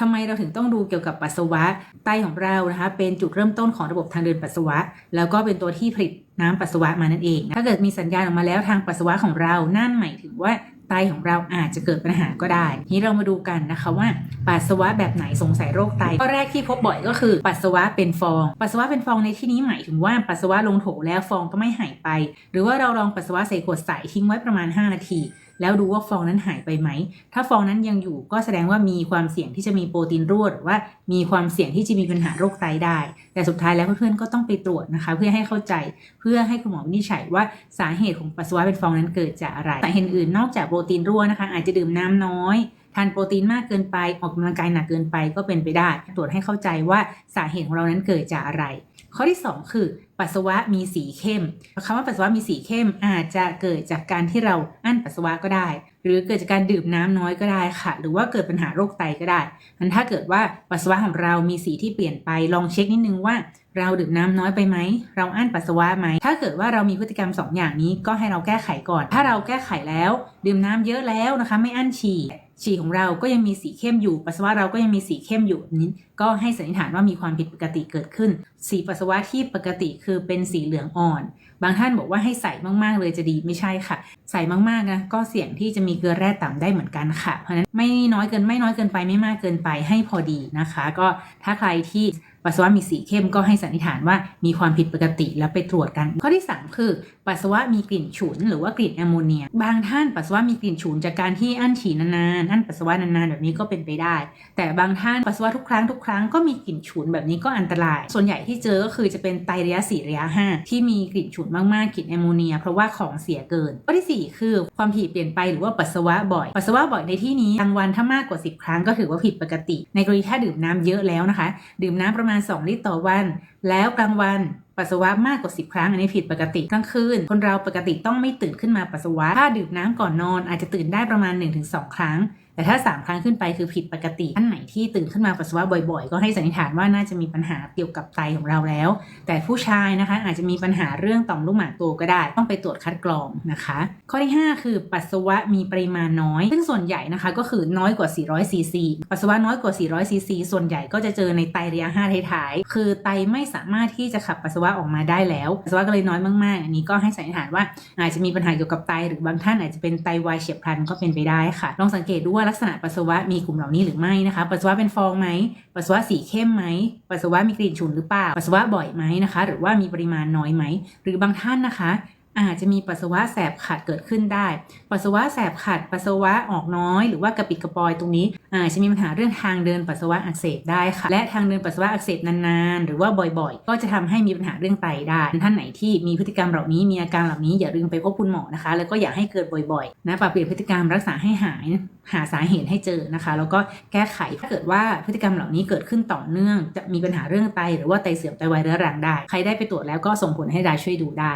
ทำไมเราถึงต้องดูเกี่ยวกับปัสสาวะไตของเรานะคะเป็นจุดเริ่มต้นของระบบทางเดินปัสสาวะ แล้วก็เป็นตัวที่ผลิตน้ำปัสสาวะมานั่นเอง ถ้าเกิดมีสัญญาณออกมาแล้วทางปัสสาวะของเรานั่นหมายถึงว่าไตของเราอาจจะเกิดปัญหาก็ได้ทีนี้เรามาดูกันนะคะว่าปัสสาวะแบบไหนสงสัยโรคไต ข้อแรกที่พบบ่อยก็คือ ปัสสาวะเป็นฟอง ปัสสาวะเป็นฟองในที่นี้หมายถึงว่าปัสสาวะลงโถแล้วฟองก็ไม่หายไป หรือว่าเราลองปัสสาวะใส่ขวดใสทิ้งไว้ประมาณ 5 นาที แล้วดูว่าฟองนั้นหายไปไหม ถ้าฟองนั้นยังอยู่ก็แสดงว่ามีความเสี่ยงที่จะมีโปรตีนรั่วหรือว่ามีความเสี่ยงที่จะมีปัญหาโรคไตได้ แต่สุดท้ายแล้วเพื่อนๆก็ต้องไปตรวจนะคะ เพื่อให้เข้าใจเพื่อให้คุณหมอวินิจฉัยว่าสาเหตุของปัสสาวะเป็นฟองนั้นเกิดจากอะไรสาเหตุอื่นนอกจากโปรตีนรั่วนะคะ อาจจะดื่มน้ำน้อย ทานโปรตีนมากเกินไปออกกำลังกายหนักเกินไปก็เป็นไปได้ ตรวจให้เข้าใจว่าสาเหตุของเรานั้นเกิดจากอะไร ข้อที่ 2 คือ ปัสสาวะมีสีเข้มคำว่าปัสสาวะมีสีเข้มอาจจะเกิดจากการที่เราอั้นปัสสาวะก็ได้ หรือเกิดจากการดื่มน้ำน้อยก็ได้ค่ะ หรือว่าเกิดปัญหาโรคไตก็ได้งั้นถ้าเกิดว่าปัสสาวะของเรามีสีที่เปลี่ยนไปลองเช็คนิดนึงว่าเราดื่มน้ำน้อยไปไหม เราอั้นปัสสาวะไหม ถ้าเกิดว่าเรามีพฤติกรรม 2อย่างนี้ก็ให้เราแก้ไขก่อน ถ้าเราแก้ไขแล้ว ดื่มน้ำเยอะแล้วนะคะ ไม่อั้นฉี่ ฉี่ของเราก็ยังมีสีเข้มอยู่ ปัสสาวะเราก็ยังมีสีเข้มอยู่นี้ก็ให้สันนิษฐานว่ามีความผิดปกติเกิดขึ้น สีปัสสาวะที่ปกติคือเป็นสีเหลืองอ่อน บางท่านบอกว่าให้ใส่มากๆเลยจะดีไม่ใช่ค่ะ ใส่มากๆนะก็เสี่ยงที่จะมีเกลือแร่ต่ำได้เหมือนกันค่ะ เพราะฉะนั้นไม่น้อยเกินไม่น้อยเกินไปไม่มากเกินไปให้พอดีนะคะ ก็ถ้าใครที่ ปัสสาวะมีสีเข้มก็ให้สันนิษฐานว่ามีความผิดปกติแล้วไปตรวจกัน ข้อที่ 3 คือ ปัสสาวะมีกลิ่นฉุน หรือว่ากลิ่นแอมโมเนีย บางท่านปัสสาวะมีกลิ่นฉุนจากการที่อั้นฉี่นานๆอั้นปัสสาวะนานๆแบบนี้ก็เป็นไปได้ แต่บางท่านปัสสาวะทุกครั้งทุกครั้งก็มีกลิ่นฉุนแบบนี้ก็อันตราย ส่วนใหญ่ที่เจอก็คือจะเป็นไตระยะ4ระยะ5ที่มีกลิ่นฉุนมากๆกลิ่นแอมโมเนีย เพราะว่าของเสียเกิน ข้อทีสี่4 คือ ความถี่เปลี่ยนไปหรือว่าปัสสาวะบ่อย ปัสสาวะบ่อยในที่นี้กลางวันถ้ามากกว่า 10 ครั้งก็ถือว่าผิดปกติ ในกรณีถ้าดื่มน้ำเยอะแล้วนะคะ ดื่มน้ำประมาณ2 ลิตรต่อวัน แล้วกลางวันปัสสาวะมากกว่า 10 ครั้ง อันนี้ผิดปกติกลางคืน คนเราปกติต้องไม่ตื่นขึ้นมาปัสสาวะ ถ้าดื่มน้ำก่อนนอนอาจจะตื่นได้ประมาณ 1-2 ครั้ง แต่ถ้า 3 ครั้งขึ้นไปคือผิดปกติท่านไหนที่ตื่นขึ้นมาปัสสาวะบ่อย ๆ ก็ให้สันนิษฐานว่าน่าจะมีปัญหาเกี่ยวกับไตของเราแล้ว แต่ผู้ชายนะคะอาจจะมีปัญหาเรื่องต่อมลูกหมากโตก็ได้ ต้องไปตรวจคัดกรองนะคะ ข้อที่ 5 คือปัสสาวะมีปริมาณน้อย ซึ่งส่วนใหญ่นะคะก็คือน้อยกว่า 400 ซีซี ปัสสาวะน้อยกว่า 400 ซีซี ส่วนใหญ่ก็จะเจอในไตระยะ5ท้ายๆ คือไตไม่สามารถที่จะขับปัสสาวะออกมาได้แล้ว ปัสสาวะก็เลยน้อยมากๆ อันนี้ก็ให้สันนิษฐานว่าอาจจะมีปัญหาเกี่ยวกับไตหรือบางท่านอาจจะเป็นไตวายเฉียบพลันก็เป็นไปได้ค่ะ ลองสังเกตดูว่าลักษณะปัสสาวะมีกลุ่มเหล่านี้หรือไม่นะคะ ปัสสาวะเป็นฟองไหม ปัสสาวะสีเข้มไหม ปัสสาวะมีกลิ่นฉุนหรือเปล่า ปัสสาวะบ่อยไหมนะคะ หรือว่ามีปริมาณน้อยไหม หรือบางท่านนะคะ อาจจะมีปัสสาวะแสบขัดเกิดขึ้นได้ ปัสสาวะแสบขัด ปัสสาวะออกน้อย หรือว่ากระปิดกระปอยตรงนี้อาจจะมีปัญหาเรื่องทางเดินปัสสาวะอักเสบได้ค่ะ และทางเดินปัสสาวะอักเสบนานๆ หรือว่าบ่อยๆ ก็จะทำให้มีปัญหาเรื่องไตได้ ท่านไหนที่มีพฤติกรรมเหล่านี้มีอาการเหล่านี้อย่าลืมไปพบคุณหมอนะคะ แล้วก็อย่าให้เกิดบ่อยๆ นะปรับเปลี่ยนพฤติกรรมรักษาให้หายหาสาเหตุให้เจอนะคะ แล้วก็แก้ไขถ้าเกิดว่าพฤติกรรมเหล่านี้เกิดขึ้นต่อเนื่อง จะมีปัญหาเรื่องไต หรือว่าไตเสื่อมไตวายเรื้อรังได้ ใครได้ไปตรวจแล้วก็ส่งผลให้ดาช่วยดูได้